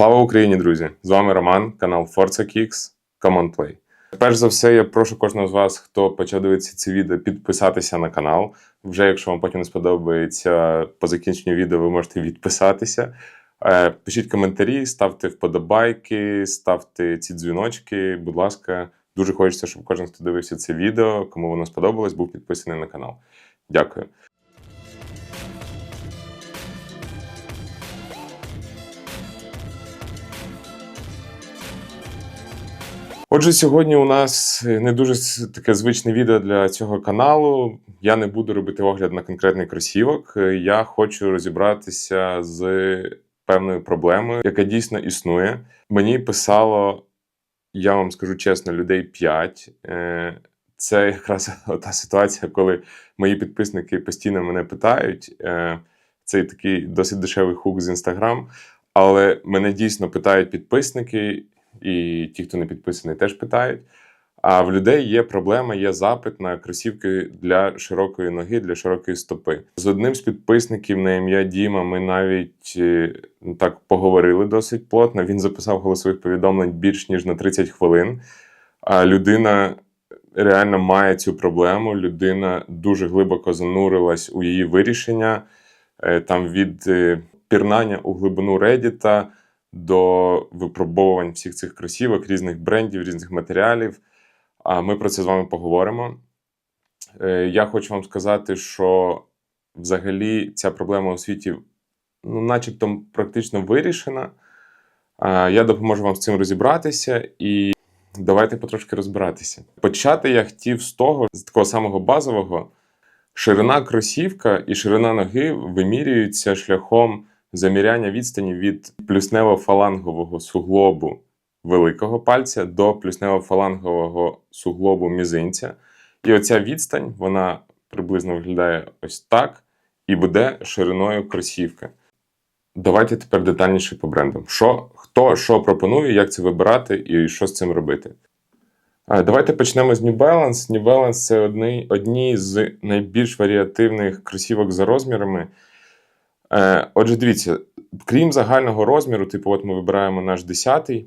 Слава Україні, друзі! З вами Роман, канал Forza Kicks, Come on Play. Перш за все, я прошу кожного з вас, хто почав дивитися це відео, підписатися на канал. Вже якщо вам потім не сподобається по закінченню відео, ви можете відписатися. Е, Пишіть коментарі, ставте вподобайки, ставте ці дзвіночки. Будь ласка, дуже хочеться, щоб кожен, хто дивився це відео, кому воно сподобалось, був підписаний на канал. Дякую. Отже, сьогодні у нас не дуже таке звичне відео для цього каналу. Я не буду робити огляд на конкретний кросівок. Е, Я хочу розібратися з певною проблемою, яка дійсно існує. Мені писало, я вам скажу чесно, людей 5. Це якраз та ситуація, коли мої підписники постійно мене питають. Е, Це такий досить дешевий хук з інстаграм. Але мене дійсно питають підписники, і ті, хто не підписаний, теж питають. А в людей є проблема, є запит на кросівки для широкої ноги, для широкої стопи. З одним з підписників на ім'я Діма ми навіть е, так поговорили досить плотно. Він записав голосових повідомлень більш ніж на 30 хвилин. А людина реально має цю проблему. Людина дуже глибоко занурилась у її вирішення. Е, Там від е, пірнання у глибину Reddit до випробовувань всіх цих кросівок, різних брендів, різних матеріалів. А ми про це з вами поговоримо. Е, Я хочу вам сказати, що взагалі ця проблема у світі, ну, начебто, практично вирішена. Я допоможу вам з цим розібратися і давайте потрошки розбиратися. Почати я хотів з того, з такого самого базового. Ширина кросівка і ширина ноги вимірюються шляхом заміряння відстані від плюснево-фалангового суглобу великого пальця до плюснево-фалангового суглобу мізинця. І оця відстань, вона приблизно виглядає ось так, і буде шириною кросівки. Давайте тепер детальніше по брендам. Що, хто що пропонує, як це вибирати і що з цим робити. Давайте почнемо з New Balance. New Balance це одні, одні з найбільш варіативних кросівок за розмірами. Е, Отже, дивіться, крім загального розміру, типу, от ми вибираємо наш 10-й.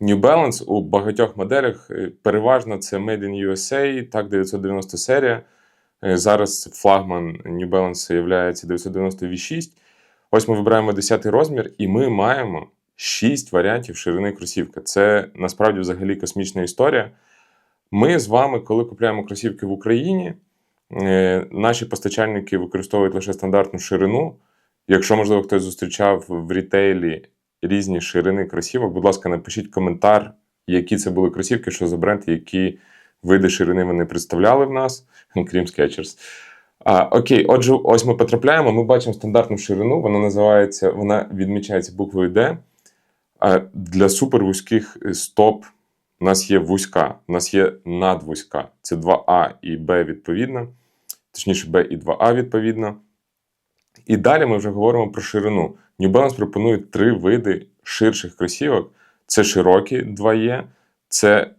New Balance у багатьох моделях е, переважно це Made in USA, так, 990 серія. Е, Зараз флагман New Balance є 990 V6. Ось ми вибираємо 10 розмір, і ми маємо 6 варіантів ширини кросівки. Це насправді взагалі космічна історія. Ми з вами, коли купуємо кросівки в Україні, наші постачальники використовують лише стандартну ширину. Якщо, можливо, хтось зустрічав в рітейлі різні ширини кросівок, будь ласка, напишіть коментар, які це були кросівки, що за бренд, які види ширини вони представляли в нас, крім Skechers. А, окей, отже, ось ми потрапляємо, ми бачимо стандартну ширину, вона називається, вона відмічається буквою D. А для супервузьких стоп у нас є вузька, у нас є надвузька. Це 2А і Б відповідно, точніше, Б і 2А відповідно. І далі ми вже говоримо про ширину. New Balance пропонує три види ширших кросівок: це широкі 2Е, це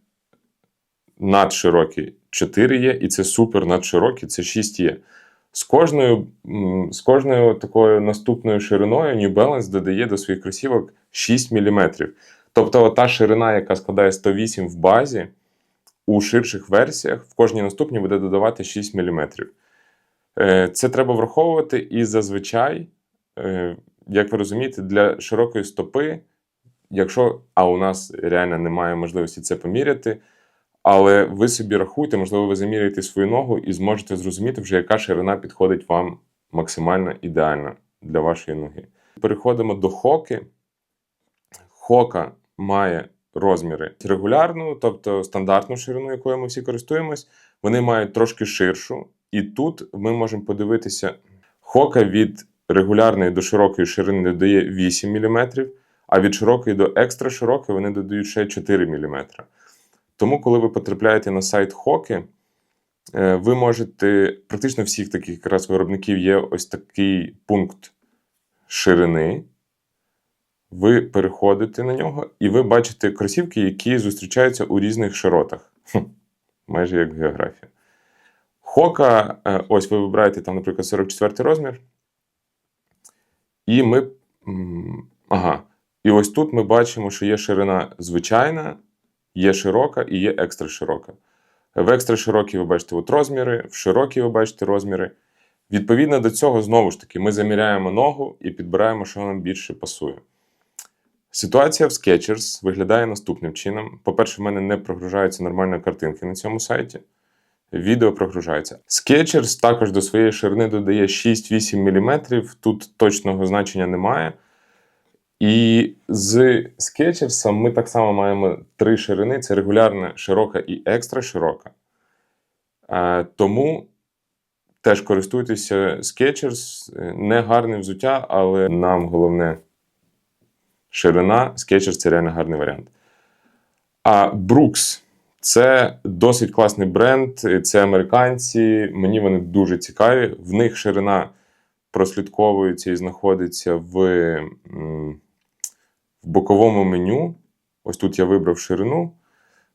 надширокі 4Е, і це супер надширокі, це 6Е. З кожною, з кожною такою наступною шириною New Balance додає до своїх кросівок 6 мм. Тобто, та ширина, яка складає 108 в базі, у ширших версіях в кожній наступній буде додавати 6 мм. Е, Це треба враховувати, і зазвичай, е, як ви розумієте, для широкої стопи, якщо а у нас реально немає можливості це поміряти, але ви собі рахуйте, можливо, ви заміряєте свою ногу і зможете зрозуміти вже, яка ширина підходить вам максимально ідеально для вашої ноги. Переходимо до хоки. Хока має розміри регулярну, тобто стандартну ширину, якою ми всі користуємось. Вони мають трошки ширшу. І тут ми можемо подивитися, хока від регулярної до широкої ширини додає 8 мм, а від широкої до екстра широкої вони додають ще 4 мм. Тому, коли ви потрапляєте на сайт Хоки, е, ви можете практично всіх таких якраз виробників є ось такий пункт ширини. Ви переходите на нього, і ви бачите кросівки, які зустрічаються у різних широтах. Майже як географія. Хока, е, ось ви вибираєте там, наприклад, 44 розмір. І ми. Ага. І ось тут ми бачимо, що є ширина звичайна, є широка і є екстра широка. В екстра широкій ви бачите от розміри, в широкій ви бачите розміри. Відповідно до цього, знову ж таки, ми заміряємо ногу і підбираємо, що нам більше пасує. Ситуація в Skechers виглядає наступним чином. По-перше, в мене не прогружаються нормально картинки на цьому сайті. Відео прогружається. Skechers також до своєї ширини додає 6-8 мм. Тут точного значення немає. І з Skechers ми так само маємо три ширини: це регулярна, широка і екстра широка. Е, тому теж користуйтеся Skechers. Е, Не гарне взуття, але нам головне ширина. Skechers – це реально гарний варіант. А Brooks – це досить класний бренд. Це американці. Мені вони дуже цікаві. В них ширина прослідковується і знаходиться в, в боковому меню. Ось тут я вибрав ширину.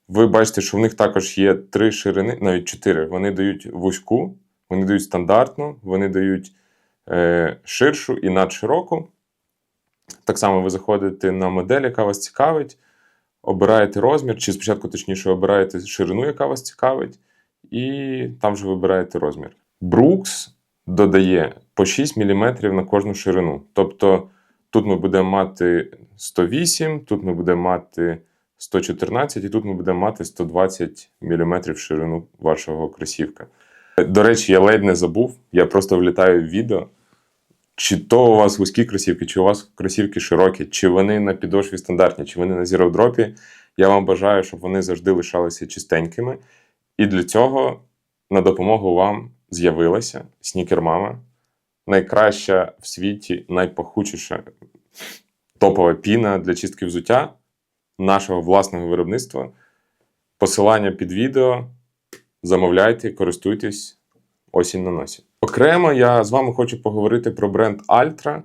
Ви бачите, що в них також є три ширини, навіть чотири. Вони дають вузьку, вони дають стандартну, вони дають е, ширшу і надшироку. Так само ви заходите на модель, яка вас цікавить, обираєте розмір, чи спочатку, точніше, обираєте ширину, яка вас цікавить, і там же вибираєте розмір. Brooks додає по 6 мм на кожну ширину. Тобто тут ми будемо мати 108, тут ми будемо мати 114, і тут ми будемо мати 120 мм ширину вашого кросівка. До речі, я ледь не забув, я просто влітаю в відео. Чи то у вас вузькі кросівки, чи у вас кросівки широкі, чи вони на підошві стандартні, чи вони на Drop. Я вам бажаю, щоб вони завжди лишалися чистенькими. І для цього на допомогу вам з'явилася Mama. Найкраща в світі, найпахучіша топова піна для чистки взуття нашого власного виробництва. Посилання під відео. Замовляйте, користуйтесь осінь на носі. Окремо я з вами хочу поговорити про бренд Altra.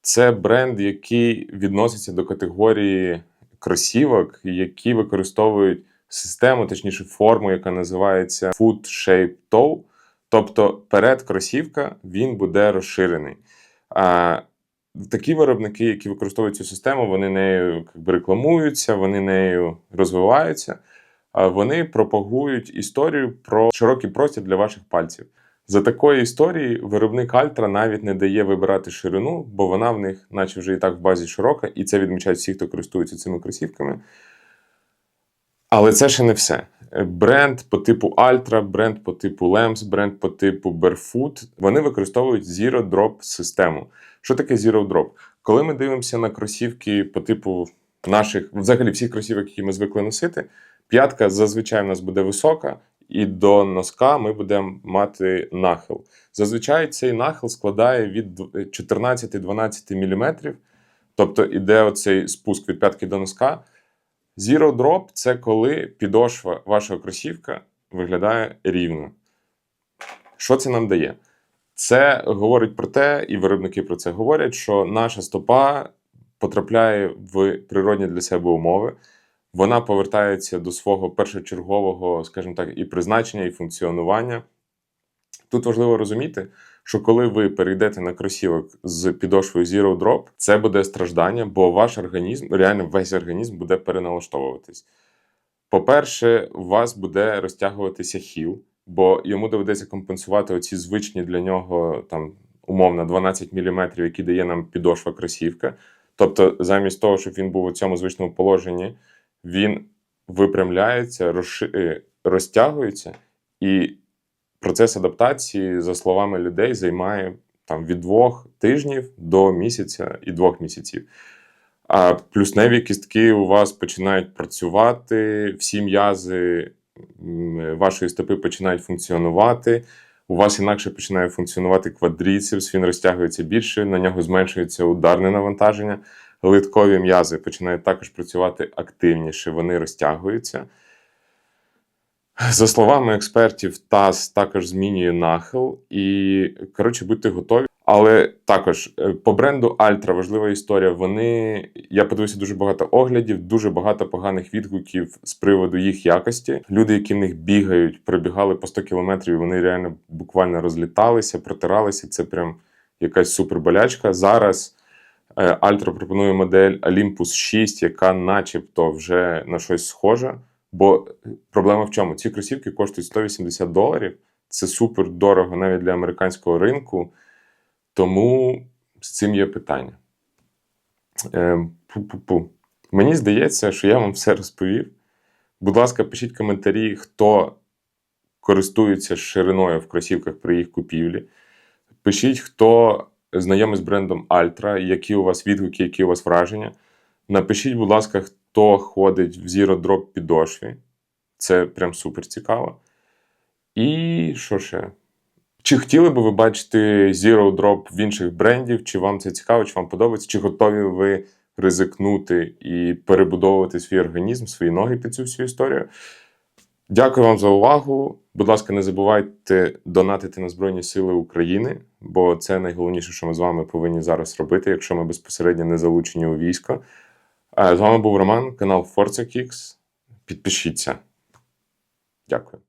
Це бренд, який відноситься до категорії кросівок, які використовують систему, точніше, форму, яка називається Foot Shape Toe. Тобто перед кросівка він буде розширений. Такі виробники, які використовують цю систему, вони нею якби, рекламуються, вони нею розвиваються. Вони пропагують історію про широкий простір для ваших пальців. За такої історії виробник Альтра навіть не дає вибирати ширину, бо вона в них, наче вже і так в базі широка, і це відмічають всі, хто користується цими кросівками. Але це ще не все. Бренд по типу Altra, бренд по типу Lems, бренд по типу Barefoot, вони використовують Zero Drop систему. Що таке Zero Drop? Коли ми дивимося на кросівки по типу наших, взагалі всіх кросівок, які ми звикли носити, п'ятка зазвичай в нас буде висока, і до носка ми будемо мати нахил. Зазвичай цей нахил складає від 14-12 мм, тобто іде оцей спуск від п'ятки до носка. Zero Drop – це коли підошва вашого кросівка виглядає рівно. Що це нам дає? Це говорить про те, і виробники про це говорять, що наша стопа потрапляє в природні для себе умови. Вона повертається до свого першочергового, скажімо так, і призначення, і функціонування. Тут важливо розуміти, що коли ви перейдете на кросівок з підошвою Zero Drop, це буде страждання, бо ваш організм, реально весь організм буде переналаштовуватись. По-перше, у вас буде розтягуватися хіл, бо йому доведеться компенсувати оці звичні для нього там умовно 12 мм, які дає нам підошва кросівка. Тобто, замість того, щоб він був у цьому звичному положенні, він випрямляється, розши... розтягується, і процес адаптації, за словами людей, займає там від двох тижнів до місяця і двох місяців. А плюсневі кістки у вас починають працювати, всі м'язи вашої стопи починають функціонувати. У вас інакше починає функціонувати квадріцепс, він розтягується більше, на нього зменшується ударне навантаження. Литкові м'язи починають також працювати активніше, вони розтягуються. За словами експертів, таз також змінює нахил, і, коротше, будьте готові. Але також е, по бренду Альтра важлива історія. Вони я подивився дуже багато оглядів, дуже багато поганих відгуків з приводу їх якості. Люди, які в них бігають, пробігали по 100 кілометрів, вони реально буквально розліталися, протиралися. Це прям якась суперболячка. Зараз Е, Альтра пропонує модель Olympus 6, яка начебто вже на щось схожа. Бо проблема в чому? Ці кросівки коштують 180 доларів. Це супер дорого навіть для американського ринку. Тому з цим є питання. Е, Пу-пу-пу. Мені здається, що я вам все розповів. Будь ласка, пишіть коментарі, хто користується шириною в кросівках при їх купівлі. Пишіть, хто знайомий з брендом Altra, які у вас відгуки, які у вас враження. Напишіть, будь ласка, хто ходить в Zero Drop підошві. Це прям супер цікаво. І що ще? Чи хотіли би ви бачити Zero Drop в інших брендів? Чи вам це цікаво, чи вам подобається? Чи готові ви ризикнути і перебудовувати свій організм, свої ноги під цю всю історію? Дякую вам за увагу. Будь ласка, не забувайте донатити на Збройні Сили України, бо це найголовніше, що ми з вами повинні зараз робити, якщо ми безпосередньо не залучені у військо. З вами був Роман, канал Forza Kicks. Підпишіться. Дякую.